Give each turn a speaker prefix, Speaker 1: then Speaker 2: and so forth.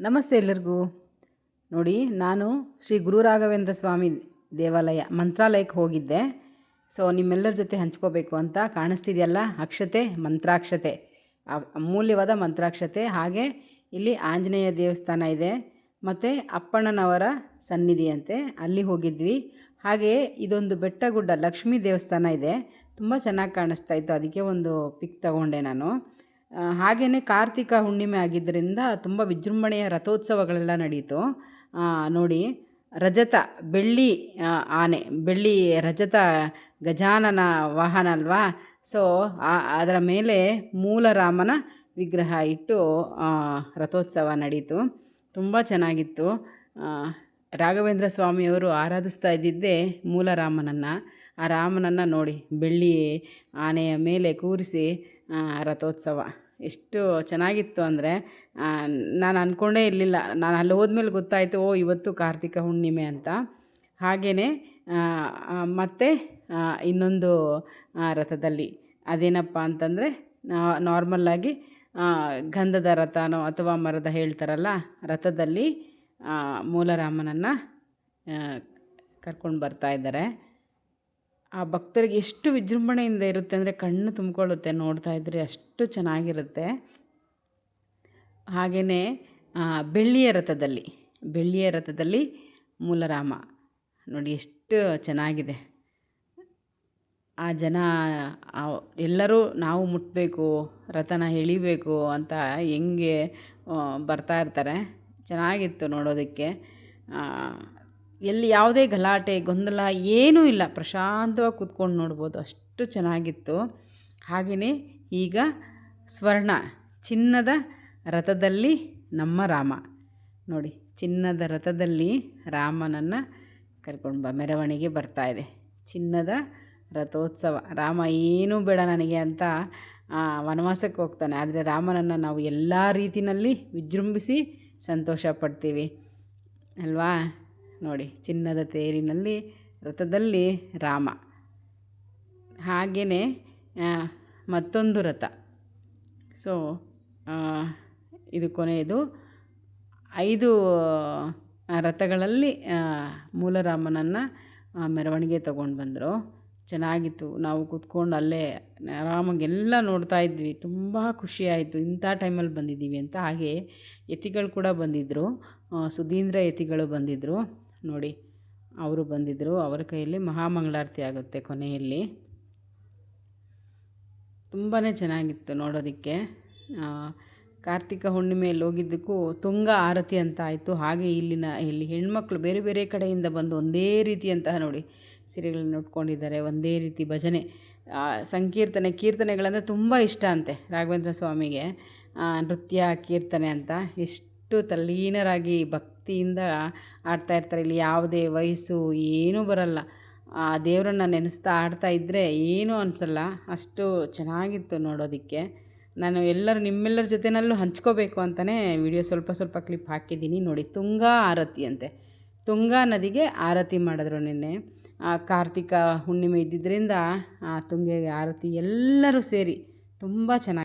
Speaker 1: ನಮಸ್ತೆ ಎಲ್ಲರಿಗೂ. ನೋಡಿ, ನಾನು ಶ್ರೀ ಗುರು ರಾಘವೇಂದ್ರ ಸ್ವಾಮಿ ದೇವಾಲಯ ಮಂತ್ರಾಲಯಕ್ಕೆ ಹೋಗಿದ್ದೆ. ಸೊ ನಿಮ್ಮೆಲ್ಲರ ಜೊತೆ ಹಂಚ್ಕೋಬೇಕು ಅಂತ ಕಾಣಿಸ್ತಿದೆಯಲ್ಲ? ಅಕ್ಷತೆ, ಮಂತ್ರಾಕ್ಷತೆ. ಅಮೂಲ್ಯವಾದ ಮಂತ್ರಾಕ್ಷತೆ. ಹಾಗೆ ಇಲ್ಲಿ ಆಂಜನೇಯ ದೇವಸ್ಥಾನ ಇದೆ. ಮತ್ತು ಅಪ್ಪಣ್ಣನವರ ಸನ್ನಿಧಿಯಂತೆ ಅಲ್ಲಿ ಹೋಗಿದ್ವಿ. ಹಾಗೆ ಇದೊಂದು ಬೆಟ್ಟ ಗುಡ್ಡ ಲಕ್ಷ್ಮೀ ದೇವಸ್ಥಾನ ಇದೆ. ತುಂಬ ಚೆನ್ನಾಗಿ ಕಾಣಿಸ್ತಾ ಇತ್ತು. ಅದಕ್ಕೆ ಒಂದು ಪಿಕ್ ತಗೊಂಡೆ ನಾನು. ಹಾಗೆಯೇ ಕಾರ್ತಿಕ ಹುಣ್ಣಿಮೆ ಆಗಿದ್ದರಿಂದ ತುಂಬ ವಿಜೃಂಭಣೆಯ ರಥೋತ್ಸವಗಳೆಲ್ಲ ನಡೀತು. ನೋಡಿ, ರಜತ, ಬೆಳ್ಳಿ ಆನೆ, ಬೆಳ್ಳಿ ರಜತ ಗಜಾನನ ವಾಹನ ಅಲ್ವಾ? ಸೊ ಅದರ ಮೇಲೆ ಮೂಲರಾಮನ ವಿಗ್ರಹ ಇಟ್ಟು ರಥೋತ್ಸವ ನಡೀತು. ತುಂಬ ಚೆನ್ನಾಗಿತ್ತು. ರಾಘವೇಂದ್ರ ಸ್ವಾಮಿಯವರು ಆರಾಧಿಸ್ತಾ ಇದ್ದಿದ್ದೇ ಮೂಲರಾಮನನ್ನು. ಆ ರಾಮನನ್ನು ನೋಡಿ, ಬೆಳ್ಳಿ ಆನೆಯ ಮೇಲೆ ಕೂರಿಸಿ ರಥೋತ್ಸವ. ಎಷ್ಟು ಚೆನ್ನಾಗಿತ್ತು ಅಂದರೆ ನಾನು ಅಂದ್ಕೊಂಡೇ ಇರಲಿಲ್ಲ. ನಾನು ಅಲ್ಲಿ ಹೋದ್ಮೇಲೆ ಗೊತ್ತಾಯಿತು, ಓ, ಇವತ್ತು ಕಾರ್ತಿಕ ಹುಣ್ಣಿಮೆ ಅಂತ. ಹಾಗೆಯೇ ಮತ್ತೆ ಇನ್ನೊಂದು ರಥದಲ್ಲಿ. ಅದೇನಪ್ಪ ಅಂತಂದರೆ ನಾರ್ಮಲ್ಲಾಗಿ ಗಂಧದ ರಥನೋ ಅಥವಾ ಮರದ ಹೇಳ್ತಾರಲ್ಲ, ರಥದಲ್ಲಿ ಮೂಲರಾಮನನ್ನು ಕರ್ಕೊಂಡು ಬರ್ತಾ ಇದ್ದಾರೆ. ಆ ಭಕ್ತರಿಗೆ ಎಷ್ಟು ವಿಜೃಂಭಣೆಯಿಂದ ಇರುತ್ತೆ ಅಂದರೆ ಕಣ್ಣು ತುಂಬಿಕೊಳ್ಳುತ್ತೆ, ನೋಡ್ತಾ ಇದ್ದರೆ ಅಷ್ಟು ಚೆನ್ನಾಗಿರುತ್ತೆ. ಹಾಗೆಯೇ ಬೆಳ್ಳಿಯ ರಥದಲ್ಲಿ ಬೆಳ್ಳಿಯ ರಥದಲ್ಲಿ ಮೂಲರಾಮ. ನೋಡಿ, ಎಷ್ಟು ಚೆನ್ನಾಗಿದೆ. ಆ ಜನ ಎಲ್ಲರೂ ನಾವು ಮುಟ್ಟಬೇಕು ರಥನ ಎಳಿಬೇಕು ಅಂತ ಹೆಂಗೆ ಬರ್ತಾ ಇರ್ತಾರೆ. ಚೆನ್ನಾಗಿತ್ತು ನೋಡೋದಕ್ಕೆ. ಎಲ್ಲಿ ಯಾವುದೇ ಗಲಾಟೆ, ಗೊಂದಲ ಏನೂ ಇಲ್ಲ. ಪ್ರಶಾಂತವಾಗಿ ಕೂತ್ಕೊಂಡು ನೋಡ್ಬೋದು. ಅಷ್ಟು ಚೆನ್ನಾಗಿತ್ತು. ಹಾಗೆಯೇ ಈಗ ಸ್ವರ್ಣ, ಚಿನ್ನದ ರಥದಲ್ಲಿ ನಮ್ಮ ರಾಮ. ನೋಡಿ, ಚಿನ್ನದ ರಥದಲ್ಲಿ ರಾಮನನ್ನು ಕರ್ಕೊಂಡು ಬ, ಮೆರವಣಿಗೆ ಇದೆ. ಚಿನ್ನದ ರಥೋತ್ಸವ. ರಾಮ ಏನೂ ಬೇಡ ನನಗೆ ಅಂತ ವನವಾಸಕ್ಕೆ ಹೋಗ್ತಾನೆ. ಆದರೆ ರಾಮನನ್ನು ನಾವು ಎಲ್ಲ ರೀತಿಯಲ್ಲಿ ವಿಜೃಂಭಿಸಿ ಸಂತೋಷ ಪಡ್ತೀವಿ. ಅಲ್ವಾ? ನೋಡಿ, ಚಿನ್ನದ ತೇರಿನಲ್ಲಿ ರಥದಲ್ಲಿ ರಾಮ. ಹಾಗೆಯೇ ಮತ್ತೊಂದು ರಥ. ಸೊ ಇದು ಕೊನೆಯದು. ಐದು ರಥಗಳಲ್ಲಿ ಮೂಲರಾಮನನ್ನು ಮೆರವಣಿಗೆ ತಗೊಂಡು ಬಂದರು. ಚೆನ್ನಾಗಿತ್ತು. ನಾವು ಕೂತ್ಕೊಂಡು ಅಲ್ಲೇ ಆರಾಮಾಗೆಲ್ಲ ನೋಡ್ತಾ ಇದ್ವಿ. ತುಂಬ ಖುಷಿಯಾಯಿತು ಇಂಥ ಟೈಮಲ್ಲಿ ಬಂದಿದ್ದೀವಿ ಅಂತ. ಹಾಗೆ ಯತಿಗಳು ಕೂಡ ಬಂದಿದ್ದರು ಸುಧೀಂದ್ರ ಯತಿಗಳು ಬಂದಿದ್ದರು ನೋಡಿ. ಅವರು ಬಂದಿದ್ದರು ಅವರ ಕೈಯಲ್ಲಿ ಮಹಾಮಂಗಳಾರತಿ ಆಗುತ್ತೆ ಕೊನೆಯಲ್ಲಿ. ತುಂಬಾ ಚೆನ್ನಾಗಿತ್ತು ನೋಡೋದಕ್ಕೆ. ಕಾರ್ತಿಕ ಹುಣ್ಣಿಮೆಯಲ್ಲಿ ಹೋಗಿದ್ದಕ್ಕೂ ತುಂಗ ಆರತಿ ಅಂತ ಆಯಿತು. ಹಾಗೆ ಇಲ್ಲಿನ, ಇಲ್ಲಿ ಹೆಣ್ಮಕ್ಳು ಬೇರೆ ಬೇರೆ ಕಡೆಯಿಂದ ಬಂದು ಒಂದೇ ರೀತಿಯಂತಹ ನೋಡಿ ಸೀರೆಗಳನ್ನ ಉಟ್ಕೊಂಡಿದ್ದಾರೆ. ಒಂದೇ ರೀತಿ ಭಜನೆ. ಸಂಕೀರ್ತನೆ, ಕೀರ್ತನೆಗಳಂದರೆ ತುಂಬ ಇಷ್ಟ ಅಂತೆ ರಾಘವೇಂದ್ರ ಸ್ವಾಮಿಗೆ. ನೃತ್ಯ, ಕೀರ್ತನೆ ಅಂತ ಎಷ್ಟು ತಲ್ಲೀನರಾಗಿ ಭಕ್ತಿಯಿಂದ ಆಡ್ತಾ ಇರ್ತಾರೆ. ಇಲ್ಲಿ ಯಾವುದೇ ವಯಸ್ಸು ಏನೂ ಬರಲ್ಲ. ಆ ದೇವರನ್ನ ನೆನೆಸ್ತಾ ಆಡ್ತಾ ಇದ್ದರೆ ಏನೂ ಅನಿಸಲ್ಲ. ಅಷ್ಟು ಚೆನ್ನಾಗಿತ್ತು ನೋಡೋದಕ್ಕೆ. ನಾನು ಎಲ್ಲರೂ ನಿಮ್ಮೆಲ್ಲರ ಜೊತೆನಲ್ಲೂ ಹಂಚ್ಕೋಬೇಕು ಅಂತಲೇ ವಿಡಿಯೋ ಸ್ವಲ್ಪ ಸ್ವಲ್ಪ ಕ್ಲಿಪ್ ಹಾಕಿದ್ದೀನಿ ನೋಡಿ. ತುಂಗಾ ಆರತಿ ಅಂತೆ. ತುಂಗಾ ನದಿಗೆ ಆರತಿ ಮಾಡಿದ್ರು ನಿನ್ನೆ. ಆ ಕಾರ್ತಿಕ ಹುಣ್ಣಿಮೆ ಇದ್ದಿದ್ದರಿಂದ ಆ ತುಂಗೆಗೆ ಆರತಿ ಎಲ್ಲರೂ ಸೇರಿ ತುಂಬ ಚೆನ್ನಾಗಿ